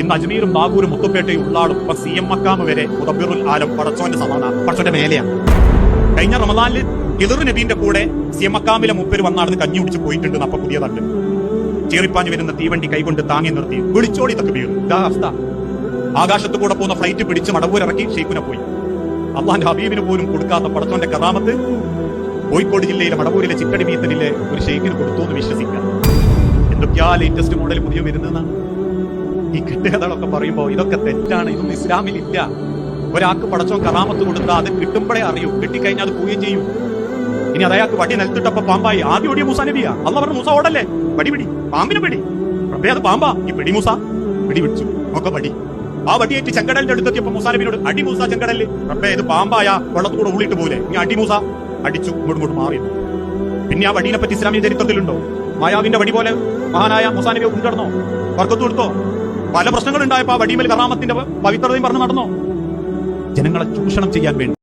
ഇന്ന് അജ്മീറും ബാഗൂരും മുത്തുപ്പേട്ടയും ഉള്ളാടും ഇപ്പൊ C M മക്കാമ് വരെ മുതബിറുൽ ആലം പടച്ചോന്റെ സമാധാന പടച്ചോന്റെ മേലെയാണ്. കഴിഞ്ഞ റമദാനിൽ ഹിദർ നബീന്റെ കൂടെ സി എം മക്കാമിലെ മുപ്പര് വന്നാണെന്ന് കഞ്ഞി കുടിച്ച് പോയിട്ടുണ്ട് അപ്പൊ പുതിയ തട്ട് ചീറിപ്പാഞ്ഞു വരുന്ന തീവണ്ടി കൈകൊണ്ട് താങ്ങി നിർത്തി. വിളിച്ചോടി തക്ബീർ ഇതാ അവസ്ഥ. ആകാശത്ത് കൂടെ പോകുന്ന ഫ്ലൈറ്റ് പിടിച്ച് മടവൂരിറക്കി ഷെയ്ഖുനെ പോയി. അള്ളാന്റെ ഹബീബിന് പോലും കൊടുക്കാത്ത പടച്ചോന്റെ കഥാമത്ത് കോഴിക്കോട് ജില്ലയിലെ മടവൂരിലെ ചിറ്റടി മീത്തനിലെ ഒരു ഷെയ്ഖിന് കൊടുത്തു എന്ന് വിശ്വസിക്കാം എന്തൊക്കെയാ ലേറ്റസ്റ്റ് മോഡൽ പുതിയ വരുന്നതാണ് ഈ കെട്ടുകഥകളൊക്കെ പറയുമ്പോൾ ഇതൊക്കെ തെറ്റാണ് ഇതൊന്നും ഇസ്ലാമിലില്ല ഒരാൾക്ക് പടച്ചോ കറാമത്ത് കൊടുത്താൽ അത് കിട്ടുമ്പോഴേ അറിയൂ. കിട്ടിക്കഴിഞ്ഞാൽ അത് പോവുകയും ചെയ്യും. ഇനി അത് വടി നിലത്തിട്ടപ്പോ പാമ്പായി. ആദ്യം ഓടിയ മൂസ നബിയാ. അല്ല പറഞ്ഞ മൂസ ഓടല്ലേ? വടി പിടി. പാമ്പിനെ പിടി. റബ്ബേ അത് പാമ്പാ. ഈ പിടി മൂസ. പിടി പിടിച്ചു. ഒക്കെ വടി ആ വടിയേറ്റ് ചെങ്കടലിന്റെ അടുത്തെത്തിയപ്പോ മൂസ നബിനോട് അടി മൂസ ചെങ്കടലിൽ റബ്ബേ ഇത് പാമ്പായ. വെള്ളത്തൂടെ ഉള്ളിട്ട് പോലെ ഇനി അടി മൂസ. അടിച്ചു. ഇങ്ങോട്ട് മാറി. പിന്നെ ആ വടിനെ പറ്റി ഇസ്ലാമിക ചരിത്രത്തിലുണ്ടോ? മായാവിന്റെ വടി പോലെ മഹാനായ മൂസാ നബിയെ ഉണ്ടോ? വർക്കത്ത് കൊടുത്തോ? പല പ്രശ്നങ്ങളുണ്ടായപ്പോ ആ വടിമേൽ കറാമത്തിന്റെ പവിത്രതയും പറഞ്ഞു നടന്നോ? ജനങ്ങളെ ചൂഷണം ചെയ്യാൻ വേണ്ടി.